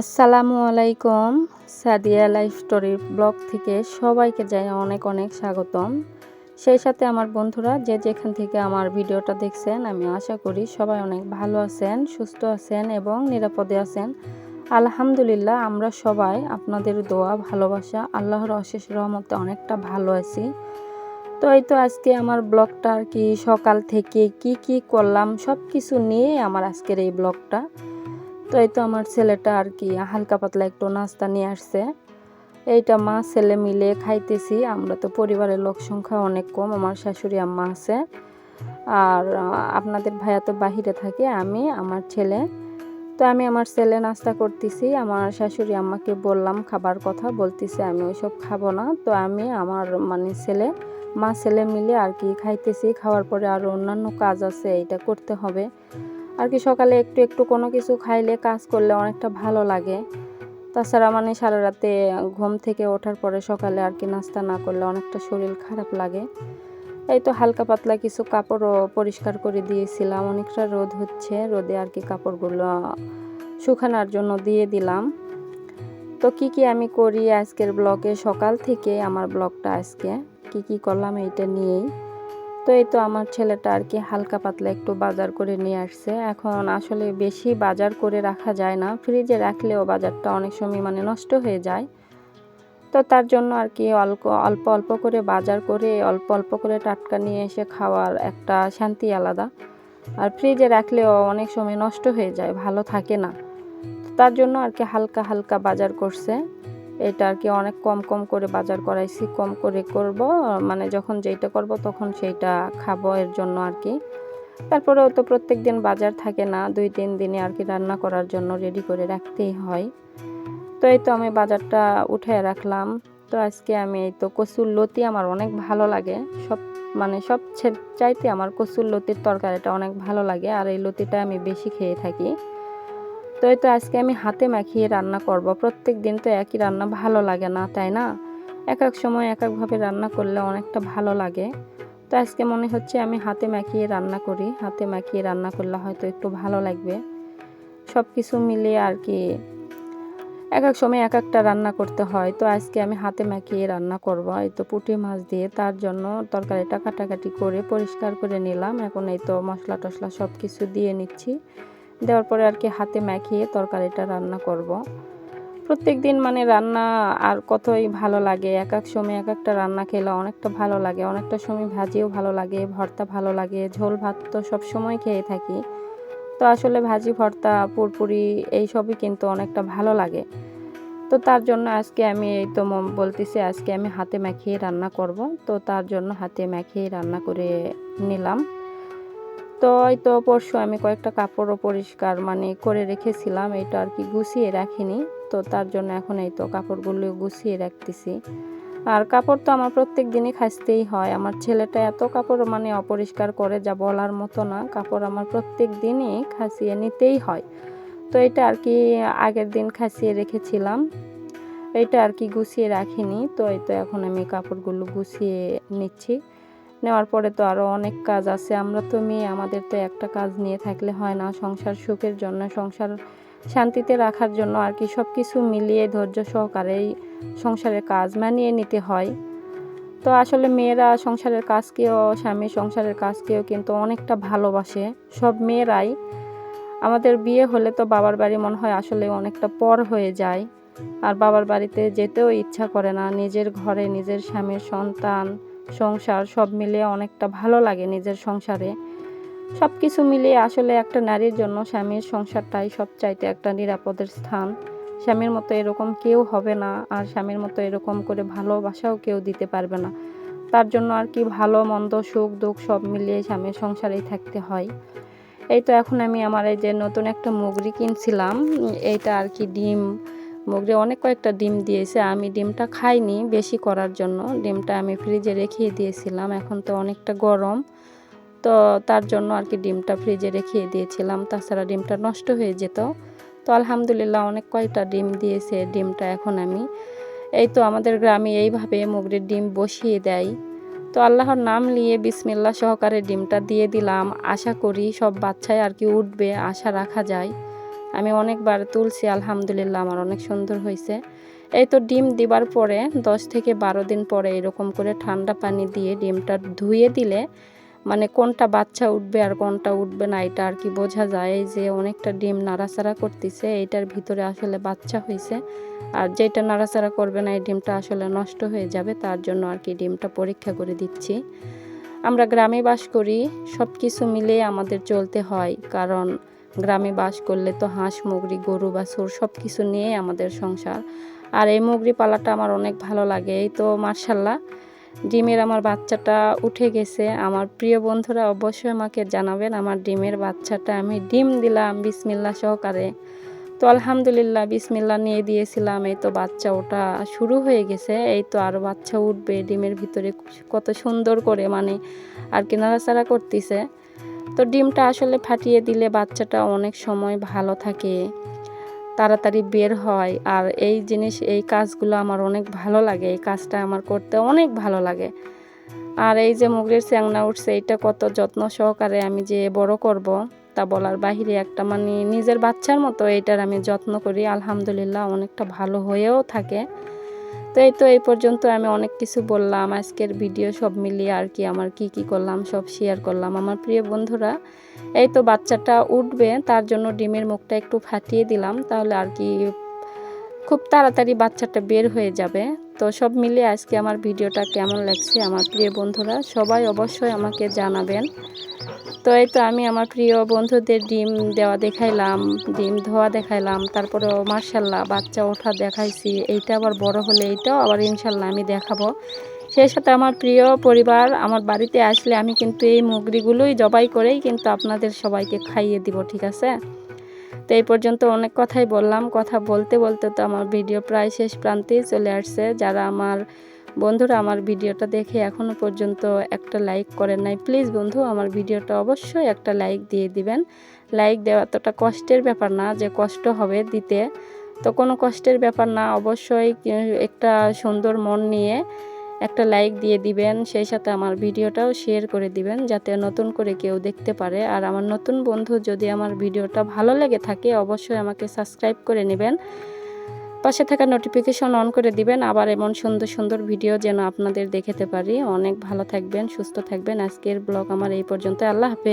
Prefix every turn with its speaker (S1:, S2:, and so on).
S1: আসসালামু আলাইকুম। সাদিয়া লাইফ স্টোরির ব্লগ থেকে সবাইকে যাই অনেক অনেক স্বাগতম। সেই সাথে আমার বন্ধুরা, যে যেখান থেকে আমার ভিডিওটা দেখছেন, আমি আশা করি সবাই অনেক ভালো আছেন, সুস্থ আছেন এবং নিরাপদে আছেন। আলহামদুলিল্লাহ, আমরা সবাই আপনাদের দোয়া, ভালোবাসা, আল্লাহর অশেষ রহমতে অনেকটা ভালো আছি। তো এই তো আজকে আমার ব্লগটা আর কি সকাল থেকে কি কি করলাম সব কিছু নিয়ে আমার আজকের এই ব্লগটা। তো এই তো আমার ছেলেটা আর কি হালকা পাতলা একটু নাস্তা নিয়ে আসছে। এইটা মা, ছেলে মিলে খাইতেছি। আমরা তো পরিবারের লোক সংখ্যা অনেক কম, আমার শাশুড়ি আম্মা আছে। আর আপনাদের ভাইয়া তো বাহিরে থাকে, আমি, আমার ছেলে। তো আমি আমার ছেলে নাস্তা করতেছি। আমার শাশুড়ি আম্মাকে বললাম খাবার কথা, বলতেছি আমি ওইসব খাব না। তো আমি আমার মানে ছেলে, মা, ছেলে মিলে আর কি খাইতেছি। খাওয়ার পরে আরও অন্যান্য কাজ আছে, এইটা করতে হবে। আর কি সকালে একটু একটু কোনো কিছু খাইলে কাজ করলে অনেকটা ভালো লাগে। তাছাড়া মানে সারা রাতে ঘুম থেকে ওঠার পরে সকালে আর কি নাস্তা না করলে অনেকটা শরীর খারাপ লাগে। এই তো হালকা পাতলা কিছু কাপড়ও পরিষ্কার করে দিয়েছিলাম, অনেকটা রোদ হচ্ছে, রোদে আর কি কাপড়গুলো শুকানোর জন্য দিয়ে দিলাম। তো কি কি আমি করি আজকের ব্লগে? সকাল থেকে আমার ব্লগটা আজকে। কি কি করলাম এইটা নিয়েই। তো এই তো আমার ছেলেটা আর কি হালকা পাতলা একটু বাজার করে নিয়ে আসছে। এখন আসলে বেশি বাজার করে রাখা যায় না। ফ্রিজে রাখলেও বাজারটা অনেক সময় মানে নষ্ট হয়ে যায়। তো তার জন্য আর কি অল্প অল্প অল্প করে বাজার করে অল্প অল্প করে টাটকা নিয়ে এসে খাওয়ার একটা শান্তি আলাদা। আর ফ্রিজে রাখলেও অনেক সময় নষ্ট হয়ে যায়, ভালো থাকে না। তার জন্য আর কি হালকা হালকা বাজার করছে। এটা আর কি অনেক কম কম করে বাজার করাইছি, কম করে করব। মানে যখন যেইটা করব তখন সেইটা খাব এর জন্য আর কি। তারপরেও তো প্রত্যেক দিন বাজার থাকে না, দুই, তিন দিনে আর কি রান্না করার জন্য রেডি করে রাখতেই হয়। তো এই তো আমি বাজারটা উঠে রাখলাম। তো আজকে আমি এই তো কচুর লতি আমার অনেক ভালো লাগে। সব মানে সব চাইতে আমার কচুর লতির তরকারিটা অনেক ভালো লাগে। আর এই লতিটা আমি বেশি খেয়ে থাকি। তো তো আজকে আমি হাতে মাখিয়ে রান্না করব। প্রত্যেক দিন তো একই রান্না ভালো লাগে না, তাই না? এক এক সময় এক একভাবে রান্না করলে অনেকটা ভালো লাগে। তো আজকে মনে হচ্ছে আমি হাতে মাখিয়ে রান্না করি। হাতে মাখিয়ে রান্না করলে হয়তো একটু ভালো লাগবে। সব কিছু মিলিয়ে আর কি এক এক সময় এক একটা রান্না করতে হয়। তো আজকে আমি হাতে মাখিয়ে রান্না করব। এই তো পুঁটি মাছ দিয়ে তার জন্য তরকারিটা কাটাকাটি করে পরিষ্কার করে নিলাম। এখন এই তো মশলা টশলা সব কিছু দিয়ে নিচ্ছি। দেওয়ার পরে আর কি হাতে মাখিয়ে তরকারিটা রান্না করব। প্রত্যেক দিন মানে রান্না আর কতই ভালো লাগে, এক এক সময় এক একটা রান্না খেলে অনেকটা ভালো লাগে, অনেকটা সময় ভাজিও ভালো লাগে, ভর্তা ভালো লাগে, ঝোল ভাত তো সব সময় খেয়ে থাকি। তো আসলে ভাজি, ভর্তা, পুরপুরি এই সবই কিন্তু অনেকটা ভালো লাগে। তো তার জন্য আজকে আমি এই তো বলতেছি আজকে আমি হাতে মাখিয়ে রান্না করব। তো তার জন্য হাতে মাখিয়ে রান্না করে নিলাম। তো এই তো পরশু আমি কয়েকটা কাপড়ও পরিষ্কার মানে করে রেখেছিলাম এটা আর কি গুছিয়ে রাখিনি। তো তার জন্য এখন এই তো কাপড়গুলো গুছিয়ে রাখতেছি। আর কাপড় তো আমার প্রত্যেক দিনই খাসতেই হয়। আমার ছেলেটা এত কাপড় মানে অপরিষ্কার করে যা বলার মতো না, কাপড় আমার প্রত্যেক দিনই খাসিয়ে নিতেই হয়। তো এটা আর কি আগের দিন খাসিয়ে রেখেছিলাম। এটা আর কি গুছিয়ে রাখিনি। তো এই তো এখন আমি কাপড়গুলো গুছিয়ে নিচ্ছি। নেওয়ার পরে তো আরও অনেক কাজ আছে। আমরা তো মেয়ে, আমাদের তো একটা কাজ নিয়ে থাকলে হয় না। সংসার সুখের জন্য, সংসার শান্তিতে রাখার জন্য আর কি সব কিছু মিলিয়ে ধৈর্য সহকারেই সংসারের কাজ মানিয়ে নিতে হয়। তো আসলে মেয়েরা সংসারের কাজকেও, স্বামী সংসারের কাজকেও কিন্তু অনেকটা ভালোবাসে। সব মেয়েরাই। আমাদের বিয়ে হলে তো বাবার বাড়ি মনে হয় আসলে অনেকটা পর হয়ে যায়। আর বাবার বাড়িতে যেতেও ইচ্ছা করে না। নিজের ঘরে নিজের স্বামীর সন্তান সংসার, সব মিলিয়ে অনেকটা ভালো লাগে নিজের সংসারে। সব কিছু মিলিয়ে আসলে একটা নারীর জন্য স্বামীর সংসারটাই সবচাইতে একটা নিরাপদের স্থান। স্বামীর মতো এরকম কেউ হবে না আর স্বামীর মতো এরকম করে ভালোবাসাও কেউ দিতে পারবে না। তার জন্য আর কি ভালো, মন্দ, সুখ, দুঃখ সব মিলিয়ে স্বামীর সংসারেই থাকতে হয়। এই তো এখন আমি আমার এই যে নতুন একটা মুগরি কিনছিলাম, এইটা আর কি ডিম মুগরে অনেক কয়েকটা ডিম দিয়েছে। আমি ডিমটা খাইনি বেশি করার জন্য। ডিমটা আমি ফ্রিজে রেখে দিয়েছিলাম। এখন তো অনেকটা গরম। তো তার জন্য আর কি ডিমটা ফ্রিজে রেখে দিয়েছিলাম। তাছাড়া ডিমটা নষ্ট হয়ে যেত। তো আলহামদুলিল্লাহ অনেক কয়টা ডিম দিয়েছে ডিমটা এখন আমি। এই তো আমাদের গ্রামে এইভাবে মুগরের ডিম বসিয়ে দেয়। তো আল্লাহর নাম নিয়ে বিসমিল্লা সহকারে ডিমটা দিয়ে দিলাম। আশা করি সব বাচ্চাই আর কি উঠবে। আশা রাখা যায়। আমি অনেকবার তুলছি, আলহামদুলিল্লাহ আমার অনেক সুন্দর হয়েছে। এই তো ডিম দিবার পরে, দশ থেকে বারো দিন পরে এরকম করে ঠান্ডা পানি দিয়ে ডিমটা ধুয়ে দিলে মানে কোনটা বাচ্চা উঠবে আর কোনটা উঠবে না, এটা আর কি বোঝা যায়। যে অনেকটা ডিম নাড়াচাড়া করতেছে, এইটার ভিতরে আসলে বাচ্চা হয়েছে। আর যেটা নাড়াচাড়া করবে না, এই ডিমটা আসলে নষ্ট হয়ে যাবে, তার জন্য আর কি ডিমটা পরীক্ষা করে দিচ্ছি। আমরা গ্রামে বাস করি সব কিছু মিলে আমাদের চলতে হয়, কারণ গ্রামে বাস করলে তো হাঁস মুগরি গরু, বাছুর সব কিছু নিয়ে আমাদের সংসার। আর এই মুগরি পালাটা আমার অনেক ভালো লাগে, এই তো মার্শাল্লাহ ডিমের আমার বাচ্চাটা উঠে গেছে, আমার প্রিয় বন্ধুরা অবশ্যই আমাকে জানাবেন আমার ডিমের বাচ্চাটা, আমি ডিম দিলাম বিসমিল্লা সহকারে। তো আলহামদুলিল্লাহ বিসমিল্লা নিয়ে দিয়েছিলাম, এই তো বাচ্চা ওটা শুরু হয়ে গেছে, এই তো আরও বাচ্চা উঠবে ডিমের ভিতরে কত সুন্দর করে মানে আর কি নাড়াচাড়া করতেছে। তো ডিমটা আসলে ফাটিয়ে দিলে বাচ্চাটা অনেক সময় ভালো থাকে, তাড়াতাড়ি বের হয়। আর এই জিনিস, এই কাজগুলো আমার অনেক ভালো লাগে, এই কাজটা আমার করতে অনেক ভালো লাগে। আর এই যে মুগের চ্যাংনা উঠছে, এটা কত যত্ন সহকারে আমি যে বড় করব, তা বলার বাহিরে একটা মানে নিজের বাচ্চার মতো, এটার আমি যত্ন করি, আলহামদুলিল্লাহ অনেকটা ভালো হয়েও থাকে। তো এই তো এই পর্যন্ত আমি অনেক কিছু বললাম, আজকের ভিডিও সব মিলিয়ে আর কি আমার কি কি করলাম, সব শেয়ার করলাম। আমার প্রিয় বন্ধুরা, এই তো বাচ্চাটা উঠবে, তার জন্য ডিমের মুখটা একটু ফাটিয়ে দিলাম, তাহলে আর কি খুব তাড়াতাড়ি বাচ্চাটা বের হয়ে যাবে। তো সব মিলিয়ে আজকে আমার ভিডিওটা কেমন লাগছে আমার প্রিয় বন্ধুরা, সবাই অবশ্যই আমাকে জানাবেন। তো এই তো আমি আমার প্রিয় বন্ধুদের ডিম দেওয়া দেখাইলাম, ডিম ধোয়া দেখাইলাম তারপরে মার্শাল্লাহ বাচ্চা ওঠা দেখাইছি, এইটা আবার বড় হলে এইটাও আবার ইনশাল্লাহ আমি দেখাবো। সেই সাথে আমার প্রিয় পরিবার, আমার বাড়িতে আসলে আমি কিন্তু এই মুগরিগুলোই জবাই করেই কিন্তু আপনাদের সবাইকে খাইয়ে দিব, ঠিক আছে? তো এই পর্যন্ত অনেক কথাই বললাম। কথা বলতে বলতে তো আমার ভিডিও প্রায় শেষ প্রান্তেই চলে আসছে। যারা আমার, বন্ধুরা আমার ভিডিওটা দেখে এখনও পর্যন্ত একটা লাইক করেন নাই প্লিজ বন্ধু আমার ভিডিওটা অবশ্যই একটা লাইক দিয়ে দিবেন। লাইক দেওয়া এতটা কষ্টের ব্যাপার না যে কষ্ট হবে দিতে। তো কোনো কষ্টের ব্যাপার না, অবশ্যই একটা সুন্দর মন নিয়ে একটা লাইক দিয়ে দিবেন, সেই সাথে আমার ভিডিওটাও শেয়ার করে দিবেন, যাতে নতুন করে কেউ দেখতে পারে। আর আমার নতুন বন্ধু যদি আমার ভিডিওটা ভালো লেগে থাকে, অবশ্যই আমাকে সাবস্ক্রাইব করে নেবেন। পাশে থাকা নোটিফিকেশন অন করে দিবেন, আবার এমন সুন্দর সুন্দর ভিডিও যেন আপনাদের দেখেতে পারি। অনেক ভালো থাকবেন, সুস্থ থাকবেন। আজকের ব্লগ আমার এই পর্যন্ত আল্লাহ হাফেজ।